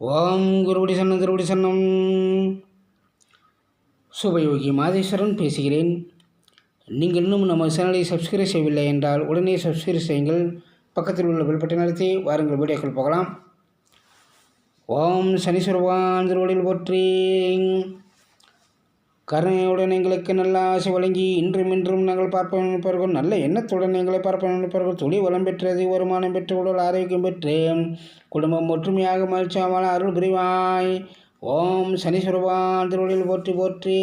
ஓம் குருபடி சன்னம் திருபடி சன்னம் சுபயோகி மாதேஸ்வரன் பேசுகிறேன். நீங்கள் இன்னும் நம்ம சேனலை சப்ஸ்கிரைப் செய்யவில்லை என்றால் உடனே சப்ஸ்கிரைப் செய்யுங்கள். பக்கத்தில் உள்ள பெல்பட்டை நடத்தி வாருங்கள் வீடியோக்கள் போகலாம். ஓம் சனீஸ்வரவான் திருவடியில் போற்றி. கருணையுடன் எங்களுக்கு நல்ல ஆசை வழங்கி இன்றும் இன்றும் நாங்கள் பார்ப்போம் நினைப்பார்கள் நல்ல எண்ணத்துடன் எங்களை பார்ப்போம் நினைப்பார்கள் துளி வளம் பெற்றது வருமானம் பெற்று உடல் ஆரோக்கியம் பெற்று குடும்பம் ஒற்றுமையாக மகிழ்ச்சியாமல் அருள் புரிவாய். ஓம் சனீஸ்வரபான் திருவடியில் போற்றி போற்றி.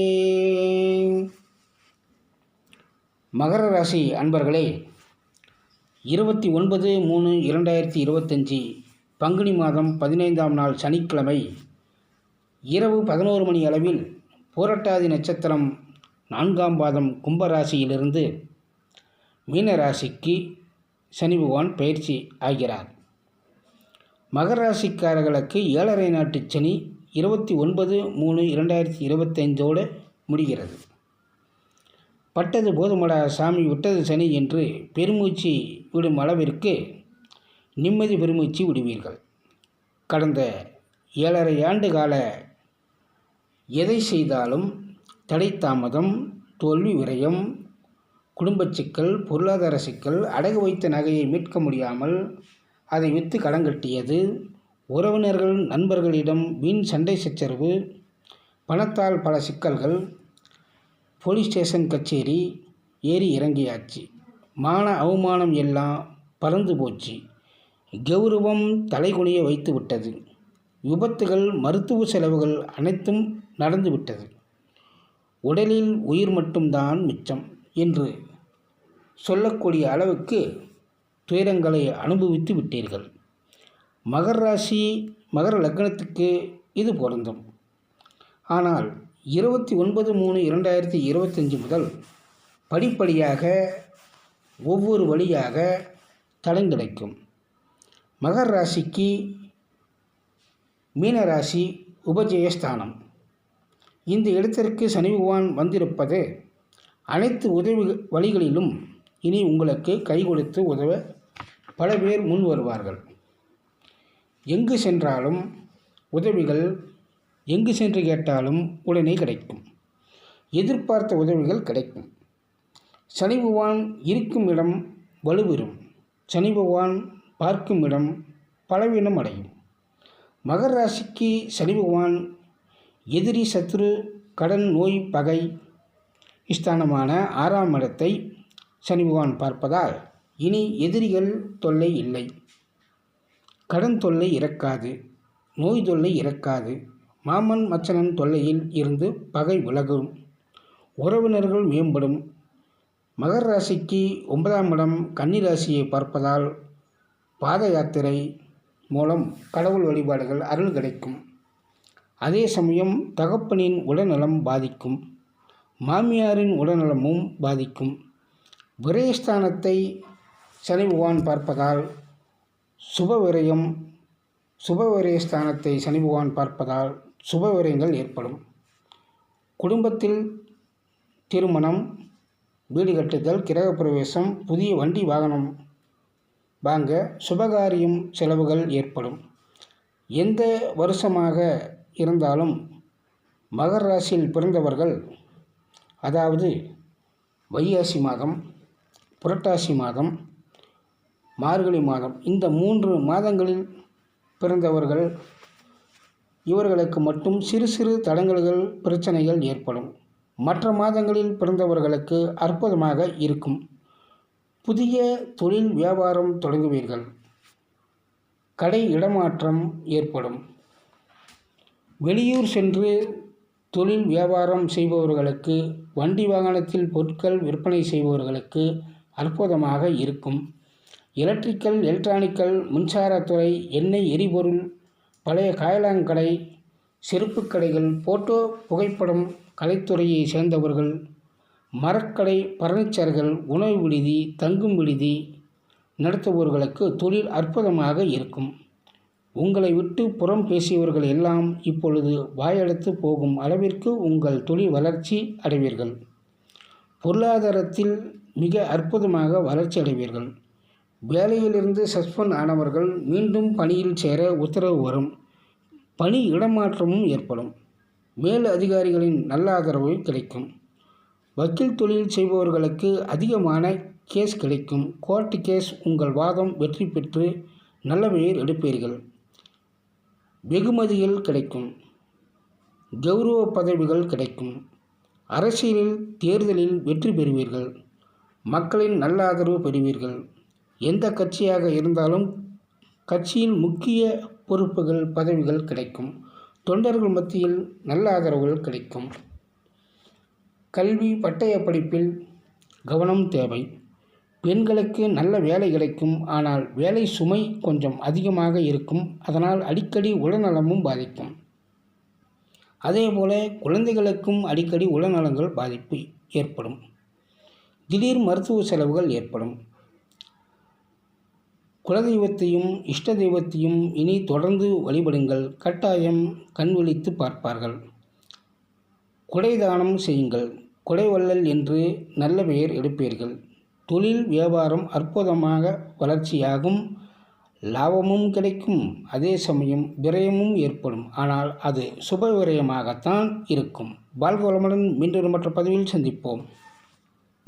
மகர ராசி அன்பர்களே இருபத்தி ஒன்பது மூணு இரண்டாயிரத்தி இருபத்தஞ்சி பங்குனி மாதம் பதினைந்தாம் நாள் சனிக்கிழமை இரவு பதினோரு மணி அளவில் பூரட்டாதி நட்சத்திரம் நான்காம் பாதம் கும்பராசியிலிருந்து மீனராசிக்கு சனி பகவான் பயிற்சி ஆகிறார். மகர ராசிக்காரர்களுக்கு ஏழரை நாட்டு சனி இருபத்தி ஒன்பது மூணு இரண்டாயிரத்தி இருபத்தைந்தோடு முடிகிறது. பட்டது போதுமடா சாமி விட்டது சனி என்று பெருமூச்சு விடும் அளவிற்கு நிம்மதி பெருமூச்சு விடுவீர்கள். கடந்த ஏழரை ஆண்டு கால எதை செய்தாலும் தடை தாமதம் தோல்வி விரயம் குடும்பச் சிக்கல் பொருளாதார சிக்கல் அடகு வைத்த நகையை மீட்க முடியாமல் அதை விற்று கடங்கட்டியது உறவினர்கள் நண்பர்களிடம் வீண் சண்டை சச்சரவு பணத்தால் பல சிக்கல்கள் போலீஸ் ஸ்டேஷன் கச்சேரி ஏறி இறங்கியாச்சு. மான அவமானம் எல்லாம் பறந்து போச்சு. கௌரவம் தலைகுனிய வைத்து விட்டது. விபத்துகள் மருத்துவ செலவுகள் அனைத்தும் நடந்துவிட்டது. உடலில் உயிர் மட்டும்தான் மிச்சம் என்று சொல்லக்கூடிய அளவுக்கு துயரங்களை அனுபவித்து விட்டீர்கள். மகர் ராசி மகர லக்னத்துக்கு இது பொருந்தும். ஆனால் இருபத்தி ஒன்பது மூணு இரண்டாயிரத்தி இருபத்தஞ்சி முதல் படிப்படியாக ஒவ்வொரு வழியாக தலைங்கிடைக்கும் மகர் ராசிக்கு மீனராசி உபஜயஸ்தானம். இந்த இடத்திற்கு சனி பகவான் வந்திருப்பது அனைத்து உதவி வழிகளிலும் இனி உங்களுக்கு கை கொடுத்து உதவ பல பேர் முன் வருவார்கள். எங்கு சென்றாலும் உதவிகள் எங்கு சென்று கேட்டாலும் உடனே கிடைக்கும். எதிர்பார்த்த உதவிகள் கிடைக்கும். சனி பகவான் இருக்கும் இடம் வலுவிரும். சனி பகவான் பார்க்கும் இடம் பலவீனம் அடையும் மகர ராசிக்கு சனி பகவான் எதிரி சத்ரு கடன் நோய் பகை ஸ்தானமான ஆறாம் இடத்தை சனி பகவான் பார்ப்பதால் இனி எதிரிகள் தொல்லை இல்லை. கடன் தொல்லை இறக்காது நோய் தொல்லை இறக்காது மாமன் மச்சனன் தொல்லையில் இருந்து பகை விலகும் உறவினர்கள் மேம்படும். மகர ராசிக்கு ஒன்பதாம் இடம் கன்னி ராசியை பார்ப்பதால் பாத யாத்திரை மூலம் கடவுள் வழிபாடுகள் அருள் கிடைக்கும். அதே சமயம் தகப்பனின் உடல்நலம் பாதிக்கும். மாமியாரின் உடல்நலமும் பாதிக்கும். விரயஸ்தானத்தை சனி பகவான் பார்ப்பதால் சுப விரயம் சுப விரயஸ்தானத்தை சனி பகவான் பார்ப்பதால் சுப விரயங்கள் ஏற்படும். குடும்பத்தில் திருமணம் வீடு கட்டுதல் கிரகப்பிரவேசம் புதிய வண்டி வாகனம் வாங்க சுபகாரியம் செலவுகள் ஏற்படும். எந்த வருஷமாக இருந்தாலும் மகர ராசியில் பிறந்தவர்கள் அதாவது வைகாசி மாதம் புரட்டாசி மாதம் மார்கழி மாதம் இந்த மூன்று மாதங்களில் பிறந்தவர்கள் இவர்களுக்கு மட்டும் சிறு சிறு தடங்கல்கள் பிரச்சனைகள் ஏற்படும். மற்ற மாதங்களில் பிறந்தவர்களுக்கு அற்புதமாக இருக்கும். புதிய தொழில் வியாபாரம் தொடங்குவீர்கள். கடை இடமாற்றம் ஏற்படும். வெளியூர் சென்று தொழில் வியாபாரம் செய்பவர்களுக்கு வண்டி வாகனத்தில் பொருட்கள் விற்பனை செய்பவர்களுக்கு அற்புதமாக இருக்கும். எலக்ட்ரிக்கல் எலக்ட்ரானிக்கல் மின்சாரத்துறை எண்ணெய் எரிபொருள் பழைய காயலாங்கடை செருப்புக் கடைகள் போட்டோ புகைப்படம் கலைத்துறையை சேர்ந்தவர்கள் மரக்கடை பர்னிச்சர்கள் உணவு விடுதி தங்கும் விடுதி நடத்துபவர்களுக்கு தொழில் அற்புதமாக இருக்கும். உங்களை விட்டு புறம் பேசியவர்கள் எல்லாம் இப்பொழுது வாயெடுத்து போகும் அளவிற்கு உங்கள் தொழில் வளர்ச்சி அடைவீர்கள். பொருளாதாரத்தில் மிக அற்புதமாக வளர்ச்சி அடைவீர்கள். வேலையிலிருந்து சஸ்பெண்ட் ஆனவர்கள் மீண்டும் பணியில் சேர உத்தரவு வரும். பணி இடமாற்றமும் ஏற்படும். மேல் அதிகாரிகளின் நல்ல ஆதரவு கிடைக்கும். வக்கீல் தொழில் செய்பவர்களுக்கு அதிகமான கேஸ் கிடைக்கும். கோர்ட்டு கேஸ் உங்கள் வாதம் வெற்றி பெற்று நல்ல பெயர் எடுப்பீர்கள். வெகுமதிகள் கிடைக்கும். கௌரவ பதவிகள் கிடைக்கும். அரசியலில் தேர்தலில் வெற்றி பெறுவீர்கள். மக்களின் நல்ல ஆதரவு பெறுவீர்கள். எந்த கட்சியாக இருந்தாலும் கட்சியின் முக்கிய பொறுப்புகள் பதவிகள் கிடைக்கும். தொண்டர்கள் மத்தியில் நல்ல ஆதரவுகள் கிடைக்கும். கல்வி பட்டய படிப்பில் கவனம் தேவை. பெண்களுக்கு நல்ல வேலை கிடைக்கும் ஆனால் வேலை சுமை கொஞ்சம் அதிகமாக இருக்கும் அதனால் அடிக்கடி உடல்நலமும் பாதிக்கும். அதேபோல குழந்தைகளுக்கும் அடிக்கடி உடல்நலங்கள் பாதிப்பு ஏற்படும். திடீர் மருத்துவ செலவுகள் ஏற்படும். குலதெய்வத்தையும் இஷ்ட தெய்வத்தையும் இனி தொடர்ந்து வழிபடுங்கள் கட்டாயம் கண் விழித்து பார்ப்பார்கள். குடைதானம் செய்யுங்கள். குடைவள்ளல் என்று நல்ல பெயர் எடுப்பீர்கள். தொழில் வியாபாரம் அற்புதமாக வளர்ச்சியாகும். லாபமும் கிடைக்கும். அதே சமயம் விரயமும் ஏற்படும். ஆனால் அது சுப விரயமாகத்தான் இருக்கும். வாழ்க வளமுடன் மீண்டும் மற்ற பதிவில் சந்திப்போம்.